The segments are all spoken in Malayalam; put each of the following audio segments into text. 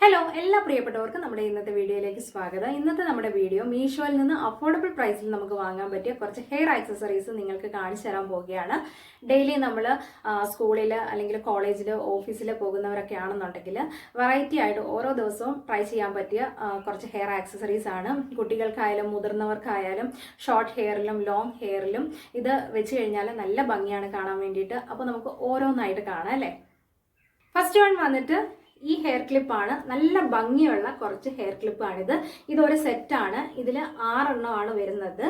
ഹലോ എല്ലാ പ്രിയപ്പെട്ടവർക്കും നമ്മുടെ ഇന്നത്തെ വീഡിയോയിലേക്ക് സ്വാഗതം. ഇന്നത്തെ നമ്മുടെ വീഡിയോ മീഷോയിൽ നിന്ന് അഫോർഡബിൾ പ്രൈസിൽ നമുക്ക് വാങ്ങാൻ പറ്റിയ കുറച്ച് ഹെയർ ആക്സസറീസ് നിങ്ങൾക്ക് കാണിച്ചു തരാൻ പോവുകയാണ്. ഡെയിലി നമ്മൾ സ്കൂളിൽ അല്ലെങ്കിൽ കോളേജിൽ ഓഫീസിൽ പോകുന്നവരൊക്കെ ആണെന്നുണ്ടെങ്കിൽ വെറൈറ്റി ആയിട്ട് ഓരോ ദിവസവും ട്രൈ ചെയ്യാൻ പറ്റിയ കുറച്ച് ഹെയർ ആക്സസറീസ് ആണ്. കുട്ടികൾക്കായാലും മുതിർന്നവർക്കായാലും ഷോർട്ട് ഹെയറിലും ലോങ് ഹെയറിലും ഇത് വെച്ച് കഴിഞ്ഞാൽ നല്ല ഭംഗിയാണ് കാണാൻ വേണ്ടിയിട്ട്. അപ്പോൾ നമുക്ക് ഓരോന്നായിട്ട് കാണാം അല്ലേ? ഫസ്റ്റ് വൺ വന്നിട്ട് ഈ ഹെയർ ക്ലിപ്പാണ് നല്ല ഭംഗിയുള്ള കുറച്ച് ഹെയർ ക്ലിപ്പാണിത് ഇതൊരു സെറ്റാണ് ഇതിൽ ആറെണ്ണമാണ് വരുന്നത്.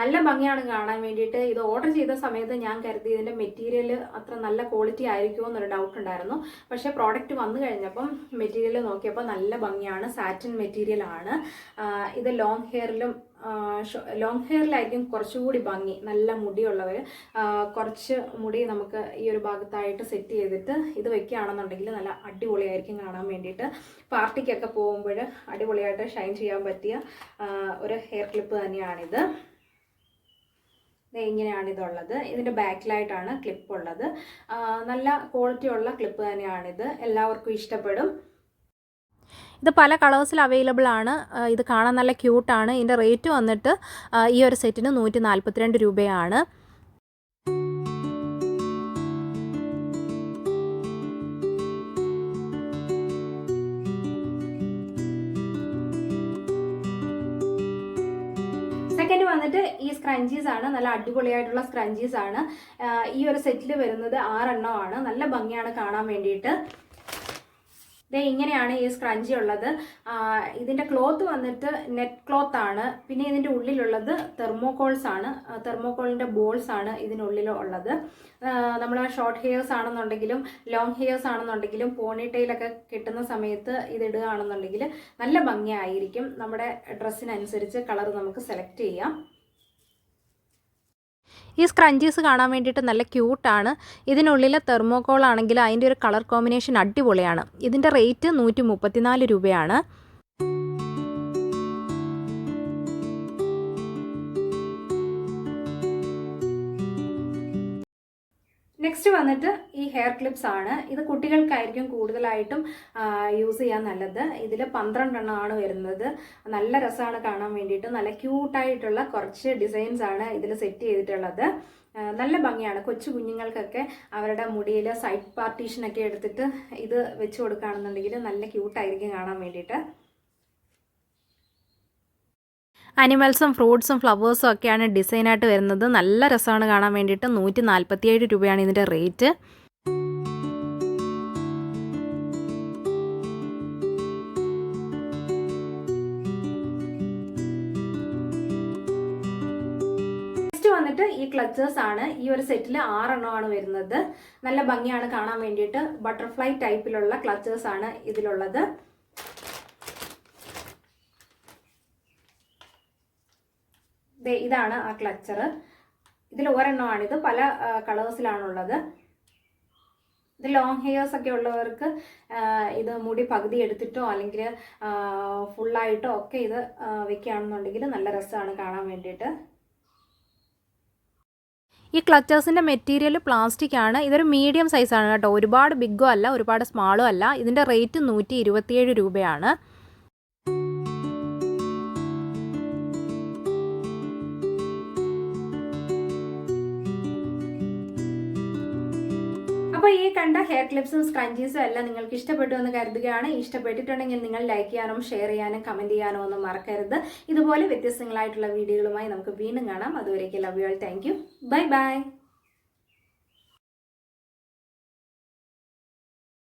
നല്ല ഭംഗിയാണ് കാണാൻ വേണ്ടിയിട്ട്. ഇത് ഓർഡർ ചെയ്ത സമയത്ത് ഞാൻ കരുതി ഇതിന്റെ മെറ്റീരിയൽ അത്ര നല്ല ക്വാളിറ്റി ആയിരിക്കുമോ എന്നൊരു ഡൗട്ട് ഉണ്ടായിരുന്നു. പക്ഷേ പ്രോഡക്റ്റ് വന്നു കഴിഞ്ഞപ്പം മെറ്റീരിയൽ നോക്കിയപ്പോൾ നല്ല ഭംഗിയാണ്. സാറ്റിൻ മെറ്റീരിയൽ ആണ്. ഇത് ലോങ് ഹെയറിലും ലോങ് ഹെയറിലായിരിക്കും കുറച്ചുകൂടി ഭംഗി നല്ല മുടിയുള്ളവർ കുറച്ച് മുടി നമുക്ക് ഈ ഒരു ഭാഗത്തായിട്ട് സെറ്റ് ചെയ്തിട്ട് ഇത് വെക്കുകയാണെന്നുണ്ടെങ്കിൽ നല്ല അടിപൊളിയായിരിക്കും കാണാൻ വേണ്ടിയിട്ട്. പാർട്ടിക്കൊക്കെ പോകുമ്പോൾ അടിപൊളിയായിട്ട് ഷൈൻ ചെയ്യാൻ പറ്റിയ ഒരു ഹെയർ ക്ലിപ്പ് തന്നെയാണിത്. ഇങ്ങനെയാണ് ഇതുള്ളത്. ഇതിന്റെ ബാക്കിലായിട്ടാണ് ക്ലിപ്പ് ഉള്ളത്. നല്ല ക്വാളിറ്റി ഉള്ള ക്ലിപ്പ് തന്നെയാണിത്. എല്ലാവർക്കും ഇഷ്ടപ്പെടും. ഇത് പല കളേഴ്സിൽ അവൈലബിൾ ആണ്. ഇത് കാണാൻ നല്ല ക്യൂട്ടാണ് ഇതിന്റെ റേറ്റ് വന്നിട്ട് ഈ ഒരു സെറ്റിന് നൂറ്റി നാൽപ്പത്തിരണ്ട് രൂപയാണ്. സെക്കൻഡ് വന്നിട്ട് ഈ സ്ക്രഞ്ചീസ് ആണ്. നല്ല അടിപൊളിയായിട്ടുള്ള സ്ക്രഞ്ചീസ് ആണ്. ഈ ഒരു സെറ്റിൽ വരുന്നത് ആറെണ്ണമാണ്. നല്ല ഭംഗിയാണ് കാണാൻ വേണ്ടിയിട്ട്. ദേ ഇങ്ങനെയാണ് ഈ സ്ക്രഞ്ചി ഉള്ളത്. ഇതിന്റെ ക്ലോത്ത് വന്നിട്ട് നെറ്റ് ക്ലോത്ത് ആണ്. പിന്നെ ഇതിന്റെ ഉള്ളിലുള്ളത് തെർമോകോൾസ് ആണ്. തെർമോകോളിന്റെ ബോൾസ് ആണ് ഇതിനുള്ളിൽ ഉള്ളത്. നമ്മൾ ഷോർട്ട് ഹെയർസ് ആണെന്നുണ്ടെങ്കിലും ലോങ് ഹെയർസ് ആണെന്നുണ്ടെങ്കിലും പോണി ടൈലൊക്കെ കിട്ടുന്ന സമയത്ത് ഇതിടുകയാണെന്നുണ്ടെങ്കിൽ നല്ല ഭംഗിയായിരിക്കും. നമ്മുടെ ഡ്രസ്സിനനുസരിച്ച് കളർ നമുക്ക് സെലക്ട് ചെയ്യാം. ഈ സ്ക്രഞ്ചീസ് കാണാൻ വേണ്ടിയിട്ട് നല്ല ക്യൂട്ടാണ് ഇതിനുള്ളിലെ തെർമോകോൾ ആണെങ്കിൽ അതിന്റെ ഒരു കളർ കോമ്പിനേഷൻ അടിപൊളിയാണ്. ഇതിന്റെ റേറ്റ് നൂറ്റി രൂപയാണ്. നെക്സ്റ്റ് വന്നിട്ട് ഈ ഹെയർ ക്ലിപ്സ് ആണ്. ഇത് കുട്ടികൾക്കായിരിക്കും കൂടുതലായിട്ടും യൂസ് ചെയ്യാൻ നല്ലത്. ഇതിൽ പന്ത്രണ്ടെണ്ണമാണ് വരുന്നത്. നല്ല രസമാണ് കാണാൻ വേണ്ടിയിട്ട്. നല്ല ക്യൂട്ടായിട്ടുള്ള കുറച്ച് ഡിസൈൻസ് ആണ് ഇതിൽ സെറ്റ് ചെയ്തിട്ടുള്ളത്. നല്ല ഭംഗിയാണ്. കൊച്ചു കുഞ്ഞുങ്ങൾക്കൊക്കെ അവരുടെ മുടിയിൽ സൈഡ് പാർട്ടീഷനൊക്കെ എടുത്തിട്ട് ഇത് വെച്ച് കൊടുക്കുകയാണെന്നുണ്ടെങ്കിൽ നല്ല ക്യൂട്ടായിരിക്കും കാണാൻ വേണ്ടിയിട്ട്. അനിമൽസും ഫ്രൂട്ട്സും ഫ്ലവേഴ്സും ഒക്കെയാണ് ഡിസൈനായിട്ട് വരുന്നത്. നല്ല രസമാണ് കാണാൻ വേണ്ടിയിട്ട്. നൂറ്റി നാൽപ്പത്തിയേഴ് രൂപയാണ് ഇതിന്റെ റേറ്റ് വന്നിട്ട് ഈ ക്ലച്ചേഴ്സ് ആണ്. ഈ ഒരു സെറ്റിൽ ആറെണ്ണമാണ് വരുന്നത്. നല്ല ഭംഗിയാണ് കാണാൻ വേണ്ടിയിട്ട്. ബട്ടർഫ്ലൈ ടൈപ്പിലുള്ള ക്ലച്ചേഴ്സ് ആണ് ഇതിലുള്ളത്. ഇതാണ് ആ ക്ലച്ചർ ഇതിൽ ഒരെണ്ണമാണിത്. പല കളേഴ്സിലാണുള്ളത് ഇത് ലോങ് ഹെയേഴ്സ് ഒക്കെ ഉള്ളവർക്ക് ഇത് മുടി പകുതി എടുത്തിട്ടോ അല്ലെങ്കിൽ ഫുള്ളായിട്ടോ ഒക്കെ ഇത് വെക്കുകയാണെന്നുണ്ടെങ്കിൽ നല്ല രസമാണ് കാണാൻ വേണ്ടിയിട്ട്. ഈ ക്ലച്ചേഴ്സിന്റെ മെറ്റീരിയൽ പ്ലാസ്റ്റിക് ആണ്. ഇതൊരു മീഡിയം സൈസാണ് കേട്ടോ. ഒരുപാട് ബിഗും അല്ല ഒരുപാട് സ്മാളും അല്ല. ഇതിന്റെ റേറ്റ് നൂറ്റി രൂപയാണ്. അപ്പോൾ ഈ കണ്ട ഹെയർ ക്ലിപ്സും സ്ക്രഞ്ചീസും എല്ലാം നിങ്ങൾക്ക് ഇഷ്ടപ്പെട്ടു എന്ന് കരുതുകയാണ്. ഇഷ്ടപ്പെട്ടിട്ടുണ്ടെങ്കിൽ നിങ്ങൾ ലൈക്ക് ചെയ്യാനും ഷെയർ ചെയ്യാനും കമന്റ് ചെയ്യാനും ഒന്നും മറക്കരുത്. ഇതുപോലെ വ്യത്യസ്തങ്ങളായിട്ടുള്ള വീഡിയോകളുമായി നമുക്ക് വീണ്ടും കാണാം. അതുവരേക്കും love you all thank you bye bye